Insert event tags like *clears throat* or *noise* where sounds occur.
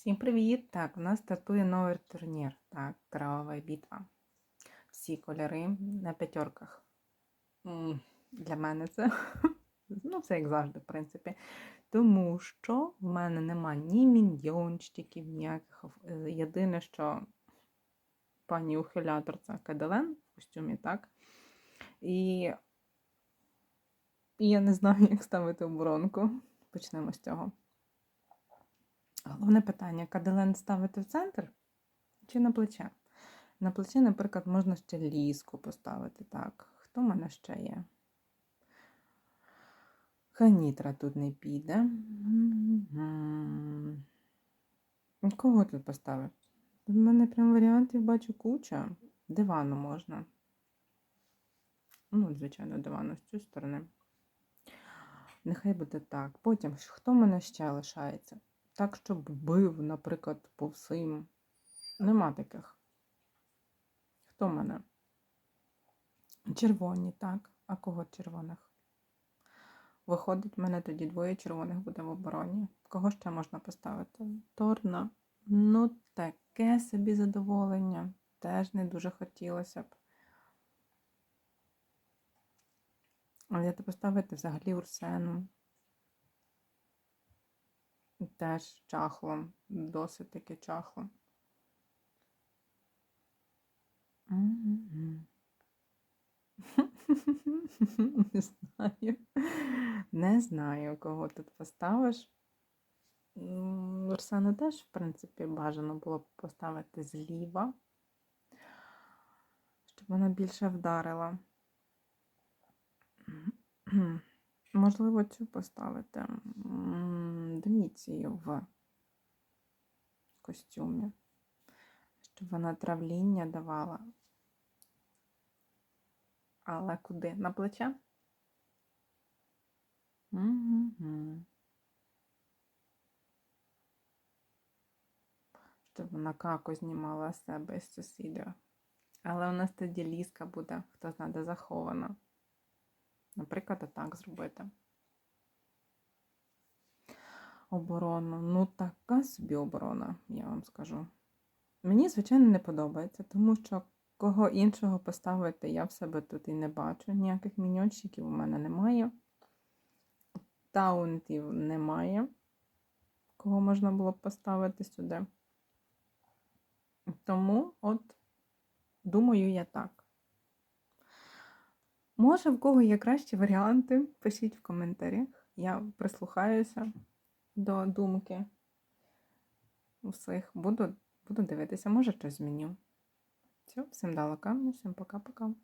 Всім привіт! Так, у нас стартує новий турнір. Так, кровава бітва. Всі кольори на п'ятерках. Для мене це *laughs* ну, це як завжди, в принципі. Тому що в мене нема ні міньйончиків, ніяких. Е, Єдине, що пані ухилятор це Каделен в костюмі, так? І, і я не знаю, *laughs* як ставити оборонку. Почнемо з цього. Головне питання: каделен ставити в центр чи на плече? На плече, наприклад, можна ще ліску поставити. Так, хто в мене ще є? Ханітра тут не піде. Кого тут поставити? У мене прям варіантів бачу куча. Дивану можна. Ну, звичайно, дивану з цієї сторони. Нехай буде так. Потім, хто в мене ще лишається? Так, щоб бив, наприклад, по всім. Нема таких. Хто в мене? Червоні, так. А кого червоних? Виходить, в мене тоді двоє червоних буде в обороні. Кого ще можна поставити? Торна. Ну, таке собі задоволення. Теж не дуже хотілося б. Але я поставити взагалі Урсену. Теж чахло, досить таки чахло. *laughs* Не знаю. Не знаю, кого тут поставиш. М, теж, в принципі, бажано було б поставити зліва, щоб вона більше вдарила. *clears throat* Можливо, цю поставити Доміцію в костюмі, щоб вона травління давала. Але куди? На плече? Мгм. Щоб вона каку знімала себе з сусіда. Але у нас тоді ліска буде, хто знає, де захована. Наприклад, отак зробити. Оборону. Ну, така собі оборона, я вам скажу. Мені, звичайно, не подобається, тому що кого іншого поставити я в себе тут і не бачу. Ніяких міньончиків у мене немає. Таунтів немає, кого можна було б поставити сюди. Тому, от, думаю, я так. Може, в кого є кращі варіанти, пишіть в коментарях. Я прислухаюся до думки усіх. Буду, буду дивитися, може щось зміню. Все, всім дала камню, всім пока-пока.